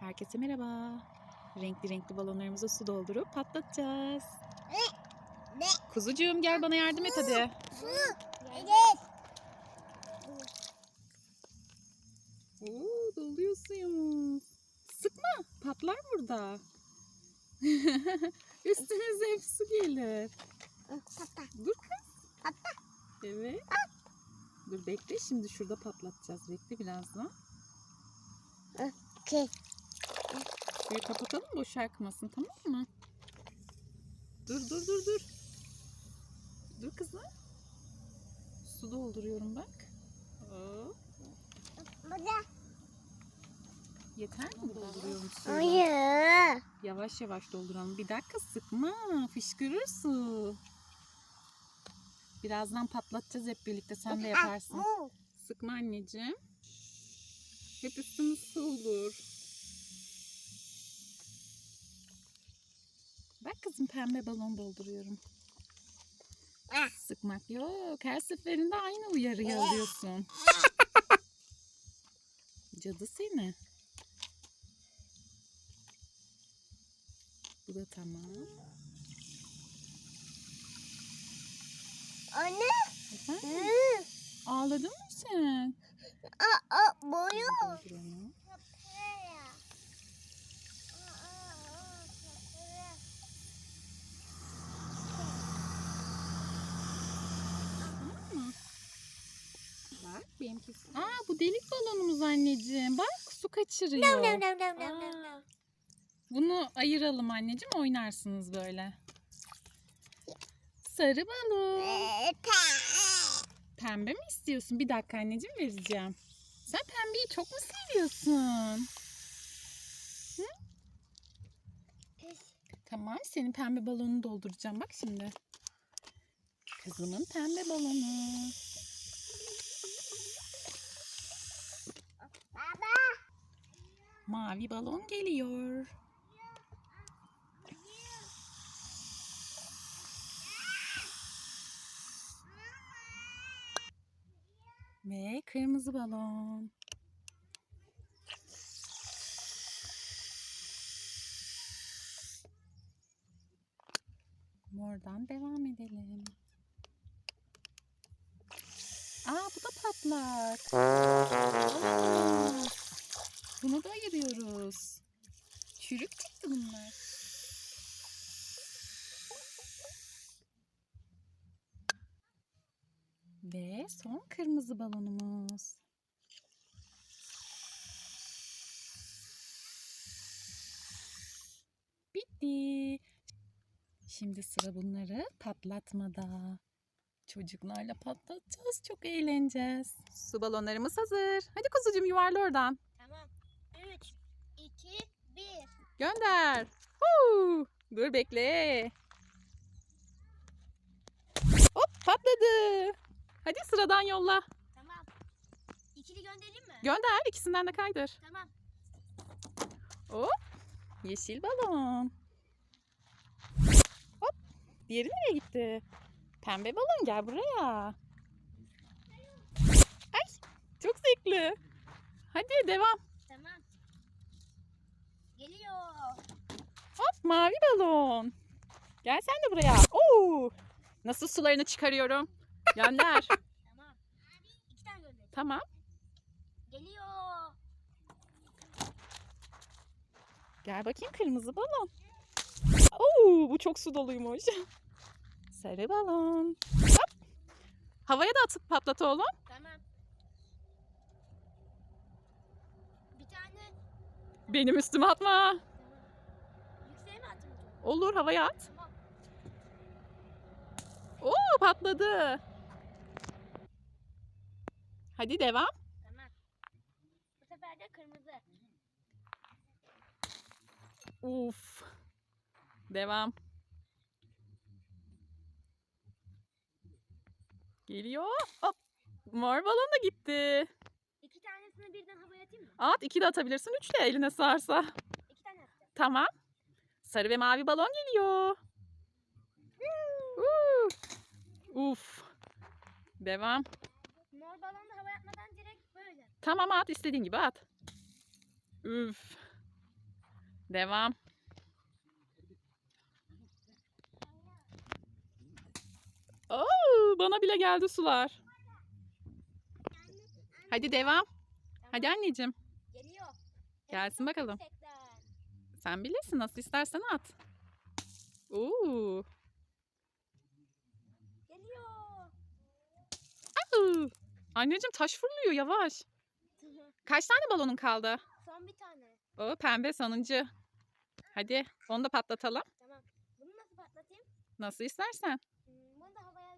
Herkese merhaba. Renkli renkli balonlarımıza su doldurup patlatacağız. Kuzucuğum gel bana yardım et hadi. Evet. Oo, doluyor suyumuz. Sıkma patlar burada. Üstünüze hep su gelir. Papa. Dur kız. Patla. Evet. Dur bekle şimdi şurada patlatacağız. Bekle birazdan. Okey. Suyu kapatalım boşa akmasın tamam mı? Dur dur dur dur. Dur kızım. Su dolduruyorum bak. Hop. Burada. Yeter mi dolduruyorum suyu? Hayır. Yavaş yavaş dolduralım. Bir dakika sıkma. Fışkırır su. Birazdan patlatacağız hep birlikte. Sen de yaparsın. Sıkma anneciğim. Hep üstümüz su olur. Bak kızım pembe balon dolduruyorum. Ah. Sıkmak yok. Her seferinde aynı uyarıyı alıyorsun. Cadı seni. Bu da tamam. Anne. Efendim? Hı. Ağladın mı sen? Aa, boyu. Doldur onu. Tamam mı? Bak benimki. Aa bu delik balonumuz anneciğim. Bak su kaçırıyor. No, no, no, no, no, no, no. Bunu ayıralım anneciğim oynarsınız böyle. Sarı balon. Ee, Pembe mi istiyorsun? Bir dakika anneciğim vereceğim. Sen pembeyi çok mu seviyorsun? Hı? Tamam senin pembe balonunu dolduracağım bak şimdi. Kızımın pembe balonu. Mavi balon geliyor. Ve kırmızı balon. Mordan devam edelim. Aa bu da patlak. Aa, bunu da ayırıyoruz. Çürük çıktı bunlar. Ve son kırmızı balonumuz. Bitti. Şimdi sıra bunları patlatmada. Çocuklarla patlatacağız. Çok eğleneceğiz. Su balonlarımız hazır. Hadi kuzucuğum yuvarla oradan. Tamam. 3, 2, 1. Gönder. Huu. Dur bekle. Hop patladı. Hadi sıradan yolla. Tamam. İkili göndereyim mi? Gönder ikisinden de kaydır. Tamam. Hop. Yeşil balon. Hop. Diğeri nereye gitti? Pembe balon gel buraya. Ay çok zevkli. Hadi devam. Tamam. Geliyor. Hop mavi balon. Gel sen de buraya. Oo. Nasıl sularını çıkarıyorum? Gönder. Tamam. İki tane göndereyim. tamam. Geliyor. Gel bakayım kırmızı balon. Oo, bu çok su doluymuş. Sarı balon. Hop. Havaya da atıp patlat oğlum. Tamam. Bir tane. Benim üstüme atma. Tamam. Yükseğe mi atayım? Olur havaya at. Oo patladı. Hadi devam. Tamam. Bu sefer de kırmızı. Uf. Devam. Geliyor. Hop. Mor balon da gitti. İki tanesini birden havaya atayım mı? At iki de atabilirsin. Üç de eline sığarsa. İki tane atacağım. Tamam. Sarı ve mavi balon geliyor. Uf. Devam. Mor balonu da havaya atmadan direkt böyle. Tamam at istediğin gibi at. Üf. Devam. Oo, bana bile geldi sular. Hadi devam. Hadi anneciğim. Geliyor. Gelsin bakalım. Sen bilirsin nasıl istersen at. Oo. Geliyor. Au. Anneciğim taş fırlıyor yavaş. Kaç tane balonun kaldı? Son bir tane. O pembe sonuncu. Hadi onu da patlatalım. Tamam. Bunu nasıl patlatayım? Nasıl istersen. Hmm, Bunu da havaya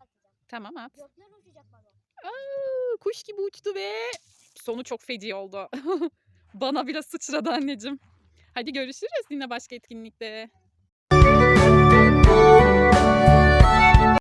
atacağım. Tamam at. Gökler uçacak balon. Aa, kuş gibi uçtu ve sonu çok feci oldu. Bana biraz sıçradı anneciğim. Hadi görüşürüz yine başka etkinlikte.